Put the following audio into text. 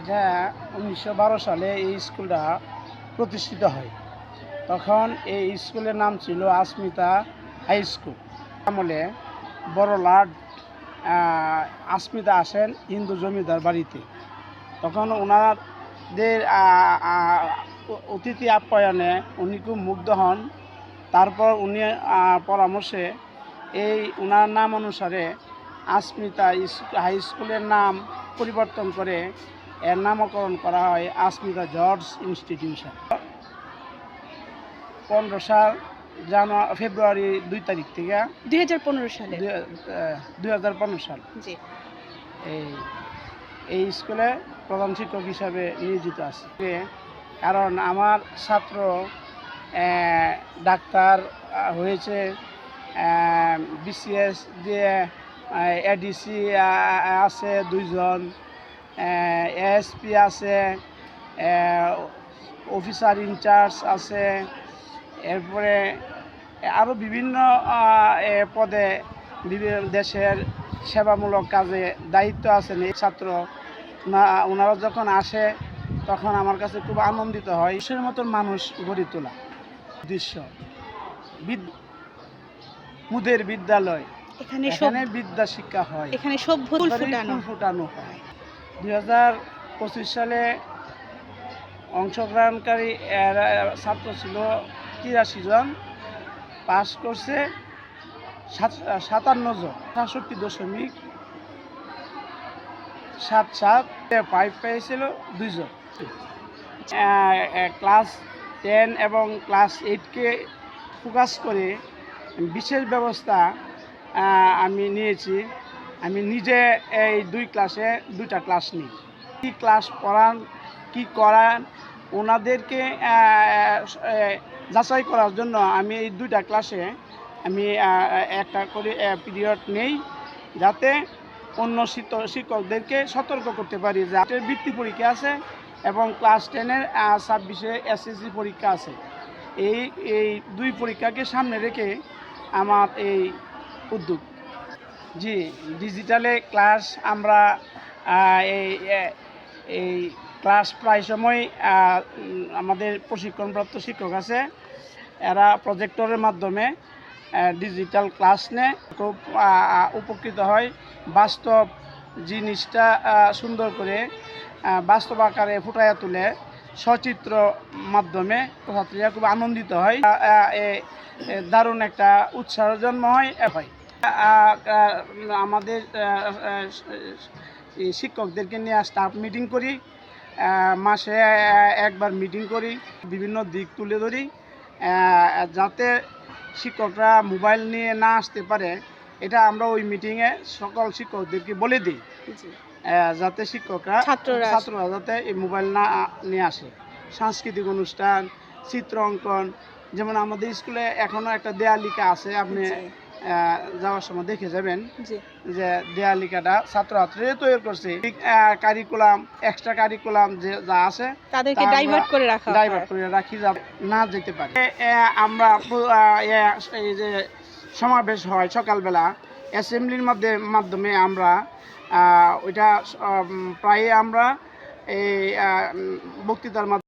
এটা উনিশশো বারো সালে এই স্কুলটা প্রতিষ্ঠিত হয়। তখন এই স্কুলের নাম ছিল আসমিতা হাই স্কুল। আমলে বড় লাট আসমিতা আসেন হিন্দু জমিদার বাড়িতে। তখন ওনাদের অতিথি আপ্যায়নে উনি খুব মুগ্ধ হন। তারপর উনি পরামর্শে এই ওনার নাম অনুসারে আসমিতা হাই স্কুলের নাম পরিবর্তন করে এর নামকরণ করা হয় আসমিতা জর্জ ইনস্টিটিউশন। পনেরো সাল জানুয়ারি ফেব্রুয়ারি দুই তারিখ থেকে দুই হাজার পনেরো সালে? দুই হাজার পনেরো সাল। জি। এই এই স্কুলে প্রধান শিক্ষক হিসাবে নিয়োজিত আছে। কারণ আমার ছাত্র ডাক্তার হয়েছে বিসিএস দিয়ে এডিসি আছে দুইজন। এএসপি আছে অফিসার ইনচার্জ আছে এরপরে আরও বিভিন্ন পদে বিভিন্ন দেশের সেবামূলক কাজে দায়িত্ব আছেন এই ছাত্র। না- ওনারা যখন আসে তখন আমার কাছে খুব আনন্দিত হয়। সে মতন মানুষ গড়ে তোলা দৃশ্য মুদের বিদ্যালয়। এখানে বিদ্যা শিক্ষা হয়। এখানে ফুটানো। ফুল ফুটানো হয়। দুই হাজার পঁচিশ সালে অংশগ্রহণকারী ছাত্র ছিল তিরাশি জন, পাস করছে সাত- সাতান্ন জন। সাতষট্টি দশমিক সাত সাত ফাইভ পেয়েছিল দুইজন ক্লাস টেন এবং ক্লাস এইটকে ফোকাস করে বিশেষ ব্যবস্থা আমি নিয়েছি। আমি নিজে এই দুই ক্লাসে দুইটা ক্লাস নিই। কী ক্লাস পড়ান, কি করান, ওনাদেরকে যাচাই করার জন্য আমি এই দুইটা ক্লাসে আমি একটা করে পিরিয়ড নেই যাতে অন্য শিক্ষক- শিক্ষকদেরকে সতর্ক করতে পারি যে বৃত্তি পরীক্ষা আছে এবং ক্লাস টেনের ছাব্বিশে এসএসসি পরীক্ষা আছে। এই এই দুই পরীক্ষাকে সামনে রেখে আমার এই উদ্যোগ। জি ডিজিটালে ক্লাস আমরা এই এই ক্লাস প্রায় সময় আমাদের প্রশিক্ষণপ্রাপ্ত শিক্ষক আছে। এরা প্রজেক্টরের মাধ্যমে ডিজিটাল ক্লাস নেয় খুব উপকৃত হয়। বাস্তব জিনিসটা সুন্দর করে বাস্তব আকারে ফুটাইয়া তুলে সচিত্র মাধ্যমে ছাত্রীরা খুব আনন্দিত হয়। দারুণ একটা উৎসাহ জন্ম হয় এ আহ, আহ, আমাদের শিক্ষকদেরকে নিয়ে স্টাফ মিটিং করি মাসে একবার মিটিং করি বিভিন্ন দিক তুলে ধরি যাতে শিক্ষকরা মোবাইল নিয়ে না আসতে পারে এটা আমরা ওই মিটিংয়ে সকল শিক্ষকদেরকে বলে দিই। যাতে শিক্ষকরা ছাত্ররা যাতে এই মোবাইল না নিয়ে আসে। সাংস্কৃতিক অনুষ্ঠান চিত্র অঙ্কন যেমন আমাদের স্কুলে এখনও একটা দেয়ালিকা আছে আপনি যাওয়ার সময় দেখে যাবেন যে দেয়ালিকাটা ছাত্র ছাত্রছাত্রীরা তৈরি করছে। কারিকুলাম এক্সট্রা কারিকুলাম যে যা আছে তাদেরকে ডাইভার্ট করে রাখা ডাইভার্ট করে রাখি যা না যেতে পারে। আমরা এই যে সমাবেশ হয় সকালবেলা অ্যাসেম্বলির মধ্যে মাধ্যমে আমরা ওইটা প্রায় আমরা এই বক্তৃতার মাধ্যমে